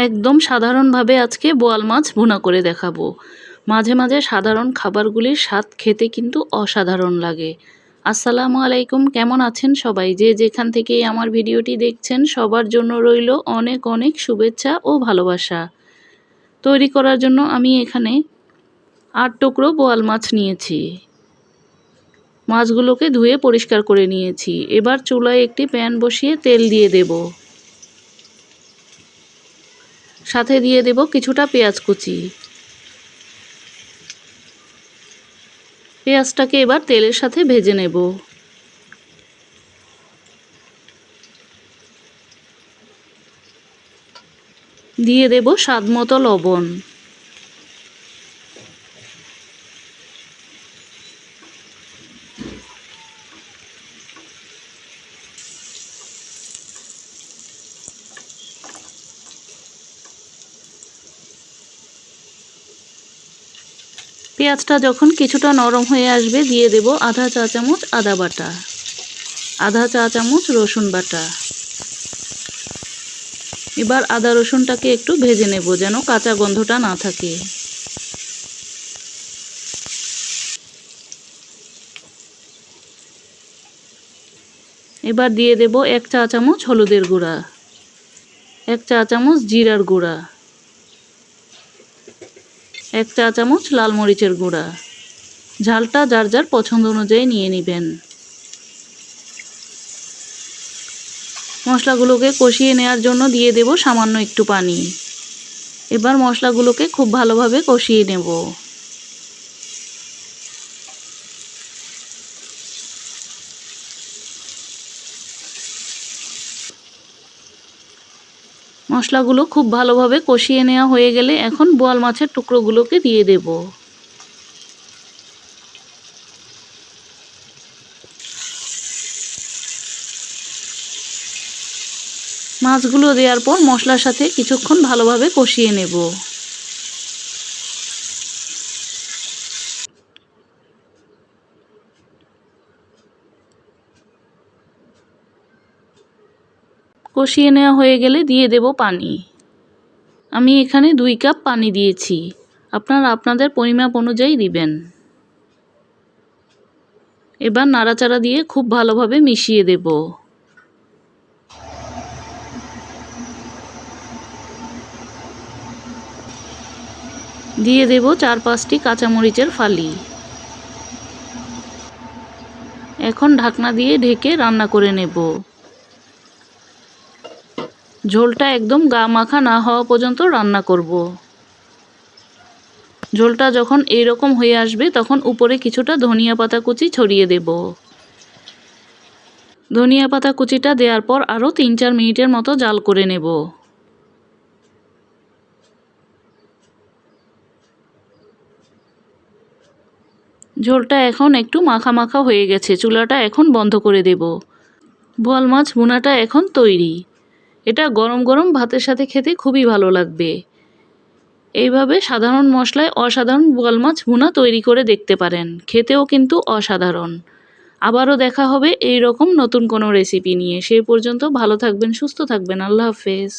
একদম সাধারণভাবে আজকে বোয়াল মাছ ভুনা করে দেখাবো। মাঝে মাঝে সাধারণ খাবারগুলির স্বাদ খেতে কিন্তু অসাধারণ লাগে। আসসালামু আলাইকুম, কেমন আছেন সবাই? যে যেখান থেকে আমার ভিডিওটি দেখছেন, সবার জন্য রইল অনেক অনেক শুভেচ্ছা ও ভালোবাসা। তৈরি করার জন্য আমি এখানে আট টুকরো বোয়াল মাছ নিয়েছি। মাছগুলোকে ধুয়ে পরিষ্কার করে নিয়েছি। এবার চুলায় একটি প্যান বসিয়ে তেল দিয়ে দেব। সাথে দিয়ে দেব কিছুটা পেঁয়াজ কুচি। পেঁয়াজটাকে এবার তেলের সাথে ভেজে নেব। দিয়ে দেব স্বাদ মতো লবণ। পেঁয়াজটা যখন কিছুটা নরম হয়ে আসবে, দিয়ে দেব আধা চা চামচ আদা বাটা। আধা চা চামচ রসুন বাটা। এবার আদা রসুনটাকে একটু ভেজে নেব যেন কাঁচা গন্ধটা না থাকে। এবার দিয়ে দেব এক চা চামচ হলুদের গুঁড়া, এক চা চামচ জিরার গুঁড়া। এক চা চামচ লাল মরিচের গুঁড়া। ঝালটা যার যার পছন্দ অনুযায়ী নিয়ে নেবেন। মশলাগুলোকে কষিয়ে নেওয়ার জন্য দিয়ে দেব সামান্য একটু পানি। এবার মশলাগুলোকে খুব ভালোভাবে কষিয়ে নেব। মশলাগুলো খুব ভালোভাবে কষিয়ে নেওয়া হয়ে গেলে এখন বোয়াল মাছের টুকরোগুলোকে দিয়ে দেব। মাছগুলো দেওয়ার পর মশলার সাথে কিছুক্ষণ ভালোভাবে কষিয়ে নেব। কষিয়ে নেওয়া হয়ে গেলে দিয়ে দেব পানি। আমি এখানে দুই কাপ পানি দিয়েছি। আপনারা আপনাদের পরিমাপ অনুযায়ী দিবেন। এবার নাড়াচাড়া দিয়ে খুব ভালোভাবে মিশিয়ে দেব। দিয়ে দেব চার পাঁচটি কাঁচামরিচের ফালি। এখন ঢাকনা দিয়ে ঢেকে রান্না করে নেব। ঝোলটা একদম গা মাখা না হওয়া পর্যন্ত রান্না করব। ঝোলটা যখন এইরকম হয়ে আসবে, তখন উপরে কিছুটা ধনিয়া পাতা কুচি ছড়িয়ে দেব। ধনিয়া পাতা কুচিটা দেওয়ার পর আরও তিন চার মিনিটের মতো জাল করে নেব। ঝোলটা এখন একটু মাখা মাখা হয়ে গেছে, চুলাটা এখন বন্ধ করে দেব। বোয়াল মাছ ভুনাটা এখন তৈরি। এটা গরম গরম ভাতের সাথে খেতে খুবই ভালো লাগবে। এইভাবে সাধারণ মশলায় অসাধারণ বোয়াল মাছ ভুনা তৈরি করে দেখতে পারেন। খেতেও কিন্তু অসাধারণ। আবারও দেখা হবে এই রকম নতুন কোনো রেসিপি নিয়ে। সে পর্যন্ত ভালো থাকবেন, সুস্থ থাকবেন। আল্লাহ হাফেজ।